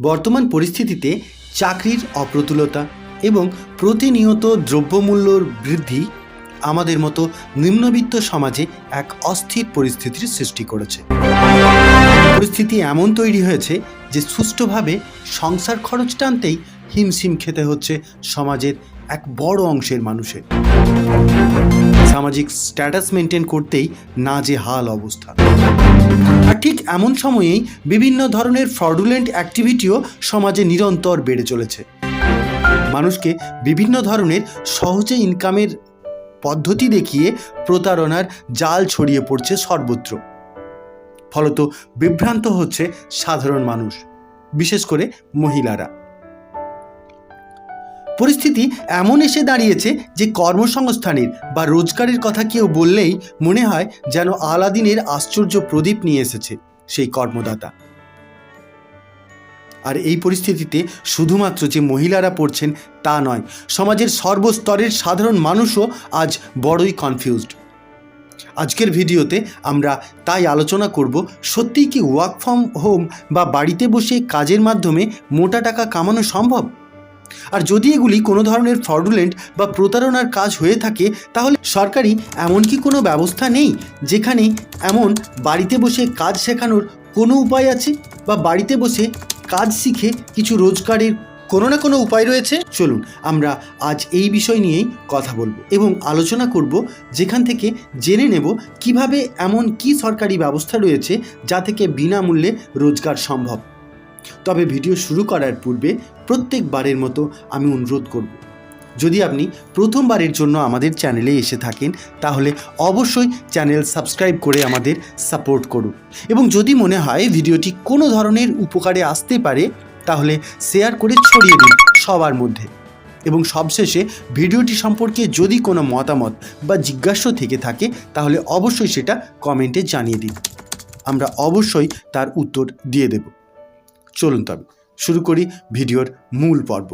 বর্তমান পরিস্থিতিতে চাকরির অপ্রতুলতা এবং প্রতিনিয়ত দ্রব্যমূল্যর বৃদ্ধি আমাদের মতো নিম্নবিত্ত সমাজে এক অস্থির পরিস্থিতির সৃষ্টি করেছে। পরিস্থিতি এমন তৈরি হয়েছে যে সুষ্ঠুভাবে সংসার খরচ টানতেই হিমশিম খেতে হচ্ছে সমাজের এক বড় অংশের মানুষের। সামাজিক স্ট্যাটাস মেনটেন করতেই না যে হাল অবস্থা। আর ঠিক এমন সময়েই বিভিন্ন ধরনের ফ্রডুলেন্ট অ্যাক্টিভিটিও সমাজে নিরন্তর বেড়ে চলেছে। মানুষকে বিভিন্ন ধরনের সহজে ইনকামের পদ্ধতি দেখিয়ে প্রতারণার জাল ছড়িয়ে পড়ছে সর্বত্র। ফলত বিভ্রান্ত হচ্ছে সাধারণ মানুষ, বিশেষ করে মহিলারা। পরিস্থিতি এমন এসে দাঁড়িয়েছে যে কর্মসংস্থানের বা রোজগারের কথা কেউ বললেই মনে হয় যেন আলাদিনের আশ্চর্য প্রদীপ নিয়ে এসেছে সেই কর্মদাতা। আর এই পরিস্থিতিতে শুধুমাত্র যে মহিলারা পড়ছেন তা নয়, সমাজের সর্বস্তরের সাধারণ মানুষও আজ বড়ই কনফিউজড আজকের ভিডিওতে আমরা তাই আলোচনা করব, সত্যিই কি ওয়ার্ক ফ্রম হোম বা বাড়িতে বসে কাজের মাধ্যমে মোটা টাকা কামানো সম্ভব? আর যদি এগুলি কোনো ধরনের ফ্রডুলেন্ট বা প্রতারণার কাজ হয়ে থাকে, তাহলে সরকারি এমন কি কোনো ব্যবস্থা নেই যেখানে এমন বাড়িতে বসে কাজ শেখানোর কোনো উপায় আছে বা বাড়িতে বসে কাজ শিখে কিছু রোজগারের কোনো না কোনো উপায় রয়েছে? চলুন, আমরা আজ এই বিষয় নিয়েই কথা বলব এবং আলোচনা করব যেখান থেকে জেনে নেব কীভাবে এমন কি সরকারি ব্যবস্থা রয়েছে যা থেকে বিনামূল্যে রোজগার সম্ভব। তবে ভিডিও শুরু করার পূর্বে প্রত্যেকবারের মতো আমি অনুরোধ করব, যদি আপনি প্রথমবারের জন্য আমাদের চ্যানেলে এসে থাকেন, তাহলে অবশ্যই চ্যানেল সাবস্ক্রাইব করে আমাদের সাপোর্ট করুন। এবং যদি মনে হয় ভিডিওটি কোনো ধরনের উপকারে আসতে পারে, তাহলে শেয়ার করে ছড়িয়ে দিন সবার মধ্যে। এবং সবশেষে ভিডিওটি সম্পর্কে যদি কোনো মতামত বা জিজ্ঞাসা থেকে থাকে, তাহলে অবশ্যই সেটা কমেন্টে জানিয়ে দিন। আমরা অবশ্যই তার উত্তর দিয়ে দেব। চলুন তবে শুরু করি ভিডিওর মূল পর্ব।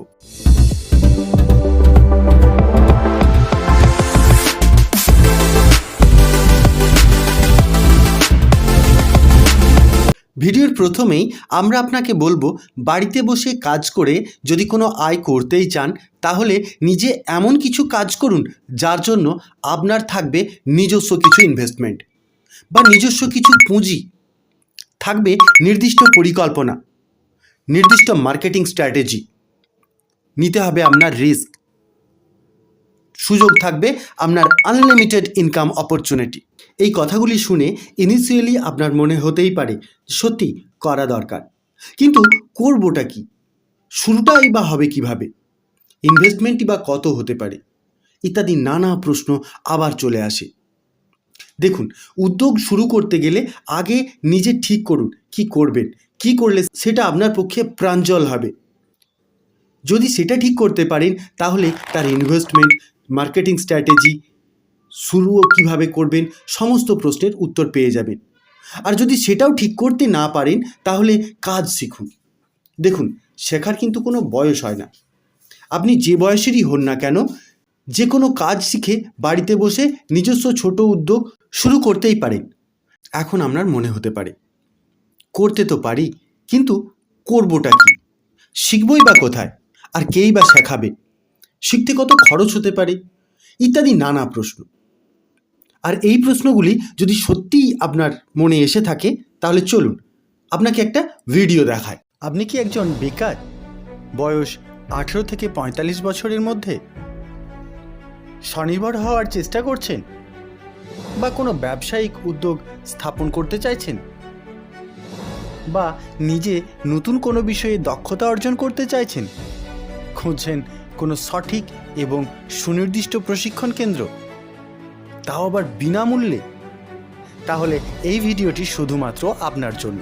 ভিডিওর প্রথমেই আমরা আপনাকে বলব, বাড়িতে বসে কাজ করে যদি কোনো আয় করতেই চান, তাহলে নিজে এমন কিছু কাজ করুন যার জন্য আপনার থাকবে নিজস্ব কিছু ইনভেস্টমেন্ট বা নিজস্ব কিছু পুঁজি, থাকবে নির্দিষ্ট পরিকল্পনা। নির্দিষ্ট মার্কেটিং স্ট্র্যাটেজি। নিতে হবে আপনার রিস্ক। সুযোগ থাকবে আপনার আনলিমিটেড ইনকাম অপরচুনিটি। এই কথাগুলি শুনে ইনিশিয়ালি আপনার মনে হতেই পারে সত্যি করা দরকার। কিন্তু করবোটা কি? শুরুটাই বা হবে কীভাবে? ইনভেস্টমেন্টই বা কত হতে পারে? ইত্যাদি নানা প্রশ্ন আবার চলে আসে। দেখুন, উদ্যোগ শুরু করতে গেলে আগে নিজে ঠিক করুন কি করবেন কি করলে সেটা আপনার পক্ষে প্রাঞ্জল হবে? যদি সেটা ঠিক করতে পারেন, তাহলে তার ইনভেস্টমেন্ট মার্কেটিং স্ট্র্যাটেজি শুরুও কীভাবে করবেন, সমস্ত প্রশ্নের উত্তর পেয়ে যাবেন। আর যদি সেটাও ঠিক করতে না পারেন, তাহলে কাজ শিখুন। দেখুন, শেখার কিন্তু কোনো বয়স হয় না। আপনি যে বয়সেরই হন না কেন, যে কোনো কাজ শিখে বাড়িতে বসে নিজস্ব ছোট উদ্যোগ শুরু করতেই পারেন। এখন আপনার মনে হতে পারে। করতে তো পারি, কিন্তু করবোটা কি? শিখবই বা কোথায়? আর কেই বা শেখাবে? শিখতে কত খরচ হতে পারে? ইত্যাদি নানা প্রশ্ন। আর এই প্রশ্নগুলি যদি সত্যিই আপনার মনে এসে থাকে, তাহলে চলুন আপনাকে একটা ভিডিও দেখায় আপনি কি একজন বেকার? বয়স আঠেরো থেকে পঁয়তাল্লিশ বছরের মধ্যে? স্বনির্ভর হওয়ার চেষ্টা করছেন? বা কোনো ব্যবসায়িক উদ্যোগ স্থাপন করতে চাইছেন? বা নিজে নতুন কোনো বিষয়ে দক্ষতা অর্জন করতে চাইছেন? খুঁজছেন কোনো সঠিক এবং সুনির্দিষ্ট প্রশিক্ষণ কেন্দ্র? তাও আবার বিনামূল্যে? তাহলে এই ভিডিওটি শুধুমাত্র আপনার জন্য।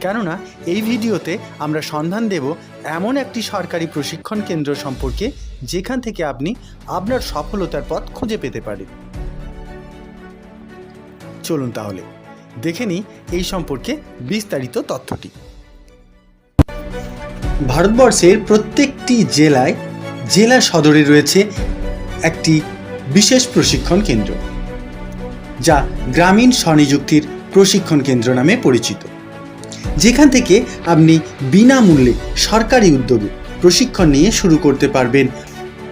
কেননা এই ভিডিওতে আমরা সন্ধান দেব এমন একটি সরকারি প্রশিক্ষণ কেন্দ্র সম্পর্কে যেখান থেকে আপনি আপনার সফলতার পথ খুঁজে পেতে পারেন। চলুন তাহলে। দেখে নিই এই সম্পর্কে বিস্তারিত তথ্যটি। ভারতবর্ষের প্রত্যেকটি জেলায় জেলা সদরে রয়েছে একটি বিশেষ প্রশিক্ষণ কেন্দ্র, যা গ্রামীণ স্বনিযুক্তির প্রশিক্ষণ কেন্দ্র নামে পরিচিত। যেখান থেকে আপনি বিনামূল্যে সরকারি উদ্যোগে প্রশিক্ষণ নিয়ে শুরু করতে পারবেন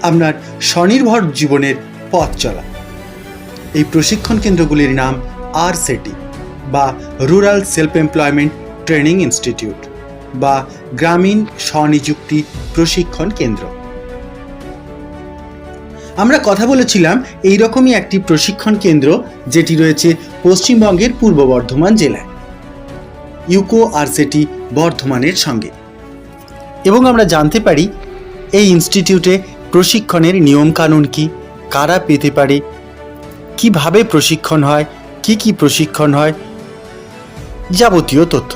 আপনার স্বনির্ভর জীবনের পথ চলা। এই প্রশিক্ষণ কেন্দ্রগুলির নাম আর সেটি বা rural self employment training institute বা গ্রামীণ স্বনিযুক্তি প্রশিক্ষণ কেন্দ্র আমরা কথা বলেছিলাম এই রকমই একটি প্রশিক্ষণ কেন্দ্র যেটি রয়েছে পশ্চিমবঙ্গের পূর্ব বর্ধমান জেলায়, ইউকো আরসেটি বর্ধমানের সঙ্গে। এবং আমরা জানতে পারি এই ইনস্টিটিউটে প্রশিক্ষণের নিয়মকানুন কি, কারা পেতে পারে, কীভাবে প্রশিক্ষণ হয়, কি কি প্রশিক্ষণ হয় যাবতীয় তথ্য।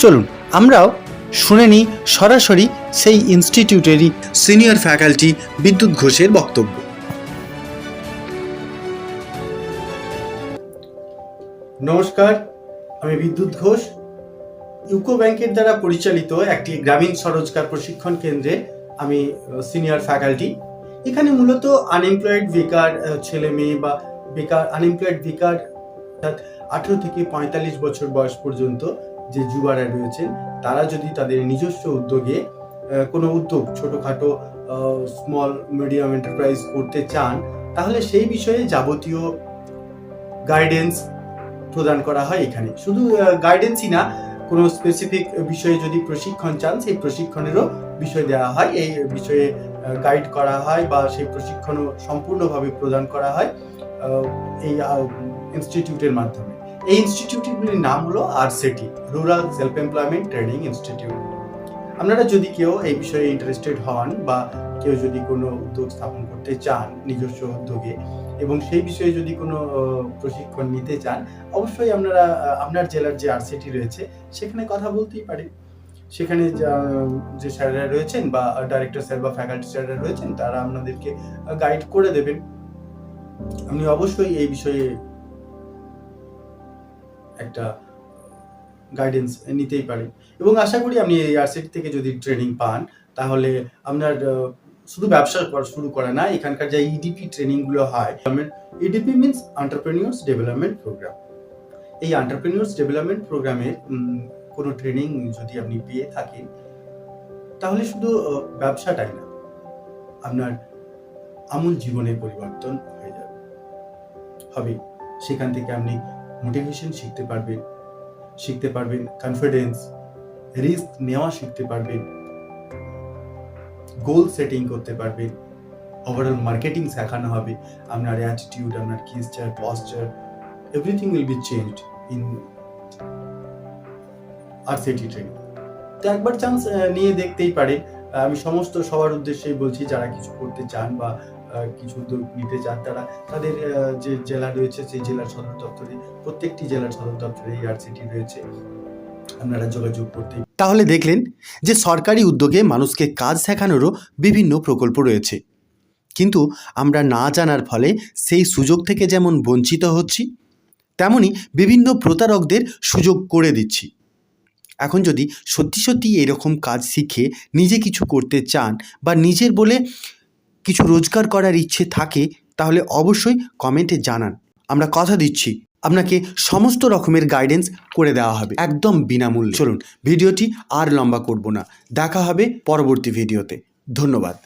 চলুন, আমরাও শুনে নিই সরাসরি সেই ইনস্টিটিউটেরই সিনিয়র ফ্যাকাল্টি বিদ্যুৎ ঘোষের বক্তব্য। নমস্কার, আমি বিদ্যুৎ ঘোষ। ইউকো ব্যাংকের দ্বারা পরিচালিত একটি গ্রামীণ স্বরোজগার প্রশিক্ষণ কেন্দ্রে আমি সিনিয়র ফ্যাকাল্টি এখানে মূলত আনএমপ্লয়েড বেকার ছেলে মেয়ে বা বেকার আনএমপ্লয়েড বেকার অর্থাৎ আঠেরো থেকে পঁয়তাল্লিশ বছর বয়স পর্যন্ত যে যুবারা রয়েছেন, তারা যদি তাদের নিজস্ব উদ্যোগে কোনো উদ্যোগ ছোটোখাটো স্মল মিডিয়াম এন্টারপ্রাইজ করতে চান, তাহলে সেই বিষয়ে যাবতীয় গাইডেন্স প্রদান করা হয় এখানে। শুধু গাইডেন্সই না, কোনো স্পেসিফিক বিষয়ে যদি প্রশিক্ষণ চান, সেই প্রশিক্ষণেরও বিষয় দেওয়া হয়। এই বিষয়ে গাইড করা হয় বা সেই প্রশিক্ষণও সম্পূর্ণভাবে প্রদান করা হয়। এই ইনস্টিটিউটের মাধ্যমে। এই ইনস্টিটিউটগুলির নাম হলো RSETI rural self employment training institute আপনারা যদি কেউ এই বিষয়ে ইন্টারেস্টেড হন বা কেউ যদি কোনো উদ্যোগ স্থাপন করতে চান নিজস্ব উদ্যোগে এবং সেই বিষয়ে যদি কোনো প্রশিক্ষণ নিতে চান, অবশ্যই আপনারা আপনার জেলার যে আরসিটি রয়েছে, সেখানে কথা বলতেই পারেন সেখানে যা- স্যাররা রয়েছেন বা ডাইরেক্টর স্যার বা ফ্যাকাল্টি স্যাররা রয়েছেন, তারা আপনাদেরকে গাইড করে দেবেন। আপনি অবশ্যই এই বিষয়ে একটা গাইডেন্স নিতেই পারেন এবং আশা করি আপনি এই আরসিটি থেকে যদি ট্রেনিং পান, তাহলে আপনার শুধু ব্যবসা শুরু করা না, এখানকার যে ইডিপি ট্রেনিংগুলো হয় EDP means entrepreneurs development program এই এন্টারপ্রেনিউর্স ডেভেলপমেন্ট প্রোগ্রামের কোনো ট্রেনিং যদি আপনি পেয়ে থাকেন, তাহলে শুধু ব্যবসাটাই না, আপনার আমূল জীবনের পরিবর্তন হয়ে যাবে। হবে, সেখান থেকে আপনি মোটিভেশন শিখতে পারবেন শিখতে পারবেন কনফিডেন্স রিস্ক নেওয়া শিখতে পারবেন গোল সেটিং করতে পারবেন ওভারঅল মার্কেটিং শেখানো হবে, আপনার অ্যাটিটিউড আপনার কিস্টার posture everything will be changed in R RSETI training তো একবার চান্স নিয়ে দেখতেই পারে। আমি সমস্ত সবার উদ্দেশ্যেই বলছি, যারা কিছু করতে চান বা কিছু উদ্যোগ নিতে চান তারা, তাদের যে জেলা রয়েছে, সেই জেলার সদর দপ্তরে, প্রত্যেকটি জেলার সদর দপ্তরে এই আরসিটি রয়েছে। আপনারা যোগাযোগ করতে তাহলে দেখলেন যে সরকারি উদ্যোগে মানুষকে কাজ শেখানোরও বিভিন্ন প্রকল্প রয়েছে। কিন্তু আমরা না জানার ফলে সেই সুযোগ থেকে যেমন বঞ্চিত হচ্ছি, তেমনি বিভিন্ন প্রতারকদের সুযোগ করে দিচ্ছি। এখন যদি সত্যি সত্যি এরকম কাজ শিখে নিজে কিছু করতে চান বা নিজের বলে কিছু রোজগার করার ইচ্ছে থাকে, তাহলে অবশ্যই কমেন্টে জানান। আমরা কথা দিচ্ছি। আপনাকে সমস্ত রকমের গাইডেন্স করে দেওয়া হবে, একদম বিনামূল্যে। চলুন, ভিডিওটি আর লম্বা করব না। দেখা হবে পরবর্তী ভিডিওতে। ধন্যবাদ।